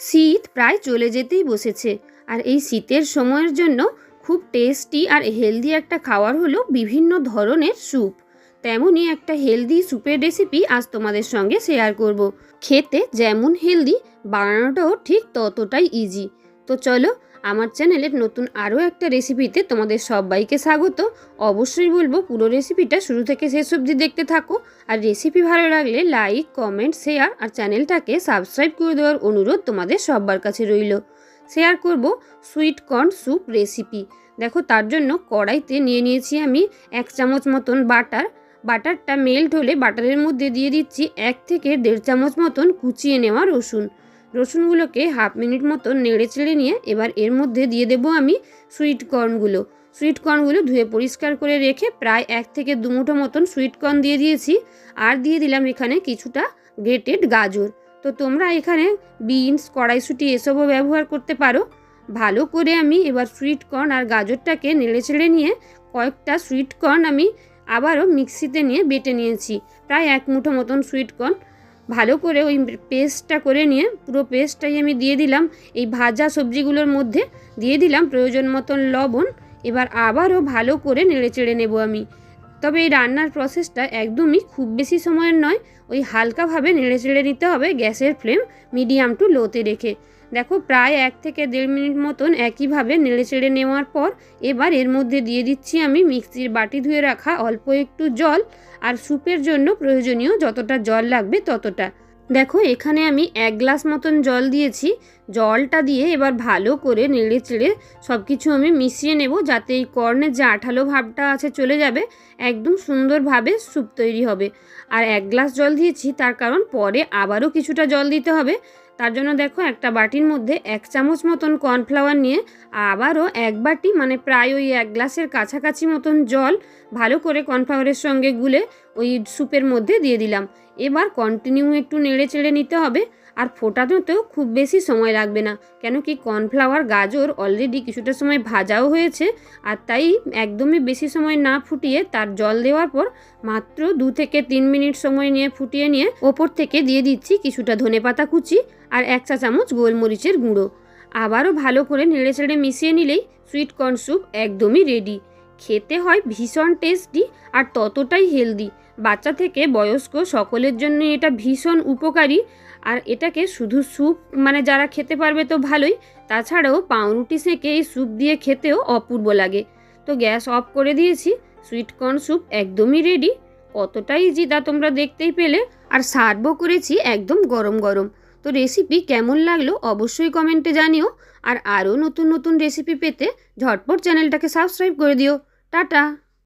শীত প্রায় চলে যেতেই বসেছে। আর এই শীতের সময়ের জন্য খুব টেস্টি আর হেলদি একটা খাওয়ার হলো বিভিন্ন ধরনের স্যুপ তেমনই একটা হেলদি স্যুপের রেসিপি আজ তোমাদের সঙ্গে শেয়ার করব। খেতে যেমন হেলদি বানানোটাও ঠিক ততটাই ইজি তো চলো, আমার চ্যানেলের নতুন আরও একটা রেসিপিতে তোমাদের সবাইকে স্বাগত। অবশ্যই বলব, পুরো রেসিপিটা শুরু থেকে শেষ অবধি দেখতে থাকো। আর রেসিপি ভালো লাগলে লাইক কমেন্ট শেয়ার আর চ্যানেলটাকে সাবস্ক্রাইব করে দেওয়ার অনুরোধ তোমাদের সবার কাছে রইল। শেয়ার করব সুইট কর্ন স্যুপ রেসিপি দেখো, তার জন্য কড়াইতে নিয়ে নিয়েছি আমি এক চামচ মতন বাটার। বাটারটা মেল্ট হলে বাটারের মধ্যে দিয়ে দিচ্ছি এক থেকে দেড় চামচ মতন কুচিয়ে নেওয়া রসুন। রসুনগুলোকে হাফ মিনিট মতন নেড়ে চেড়ে নিয়ে এবার এর মধ্যে দিয়ে দেবো আমি সুইট কর্নগুলো সুইট কর্নগুলো ধুয়ে পরিষ্কার করে রেখে প্রায় এক থেকে দু মুঠো মতন সুইট কর্ন দিয়ে দিয়েছি। আর দিয়ে দিলাম এখানে কিছুটা গ্রেটেড গাজর। তো তোমরা এখানে বিনস কড়াইশুটি এসবও ব্যবহার করতে পারো। ভালো করে আমি এবার সুইট কর্ন আর গাজরটাকে নেড়ে চেড়ে নিয়ে কয়েকটা সুইট কর্ন আমি আবারও মিক্সিতে নিয়ে বেটে নিয়েছি। প্রায় এক মুঠো মতন সুইট কর্ন ভালো করে ওই পেস্টটা করে নিয়ে পুরো পেস্টটাই আমি দিয়ে দিলাম। এই ভাজা সবজিগুলোর মধ্যে দিয়ে দিলাম প্রয়োজন মতন লবণ। এবার আবারও ভালো করে নেড়ে চেড়ে নেব আমি। তবে এই রান্নার প্রসেসটা একদমই খুব বেশি সময়ের নয়, ওই হালকাভাবে নেড়ে চেড়ে নিতে হবে গ্যাসের ফ্লেম মিডিয়াম টু লোতে রেখে। দেখো প্রায় এক থেকে দেড় মিনিট মতন একইভাবে নেড়ে চেড়ে নেওয়ার পর এবার এর মধ্যে দিয়ে দিচ্ছি আমি মিক্সির বাটি ধুয়ে রাখা অল্প একটু জল আর স্যুপের জন্য প্রয়োজনীয় যতটা জল লাগবে ততটা। দেখো, এখানে আমি এক গ্লাস মতন জল দিয়েছি। জলটা দিয়ে এবার ভালো করে নেড়ে চেড়ে সব কিছু আমি মিশিয়ে নেব যাতে এই কর্নের যে আঠালো ভাবটা আছে চলে যাবে, একদম সুন্দরভাবে স্যুপ তৈরি হবে। আর এক গ্লাস জল দিয়েছি, তার কারণ পরে আবারও কিছুটা জল দিতে হবে। তার জন্য দেখো একটা বাটির মধ্যে এক চামচ মতন কর্নফ্লাওয়ার নিয়ে আবারও এক বাটি মানে প্রায় ওই এক গ্লাসের কাছাকাছি মতন জল ভালো করে কর্নফ্লাওয়ারের সঙ্গে গুলে ওই স্যুপের মধ্যে দিয়ে দিলাম। এবার কন্টিনিউ একটু নেড়ে চেড়ে নিতে হবে আর ফোটানোতেও খুব বেশি সময় লাগবে না, কেন কি কর্নফ্লাওয়ার গাজর অলরেডি কিছুটা সময় ভাজাও হয়েছে আর তাই একদমই বেশি সময় না ফুটিয়ে তার জল দেওয়ার পর মাত্র দু থেকে তিন মিনিট সময় নিয়ে ফুটিয়ে নিয়ে ওপর থেকে দিয়ে দিচ্ছি কিছুটা ধনেপাতা কুচি আর এক চা চামচ গোলমরিচের গুঁড়ো। আবারও ভালো করে নেড়ে চেড়ে মিশিয়ে নিলেই সুইট কর্ন স্যুপ একদমই রেডি খেতে হয় ভীষণ টেস্টি আর ততটাই হেলদি বাচ্চা থেকে বয়স্ক সকলের জন্য এটা ভীষণ উপকারী। আর এটাকে শুধু স্যুপ মানে যারা খেতে পারবে তো ভালোই, তাছাড়াও পাউরুটি সেঁকে এই স্যুপ দিয়ে খেতেও অপূর্ব লাগে। তো গ্যাস অফ করে দিয়েছি সুইট কর্ন স্যুপ একদমই রেডি কতটাই তা তোমরা দেখতেই পেলে। আর সার্ভও করেছি একদম গরম গরম। তো রেসিপি কেমন লাগল অবশ্যই কমেন্টে জানিও। আর আরও নতুন নতুন রেসিপি পেতে ঝটপট চ্যানেলটাকে সাবস্ক্রাইব করে দিও। টাটা!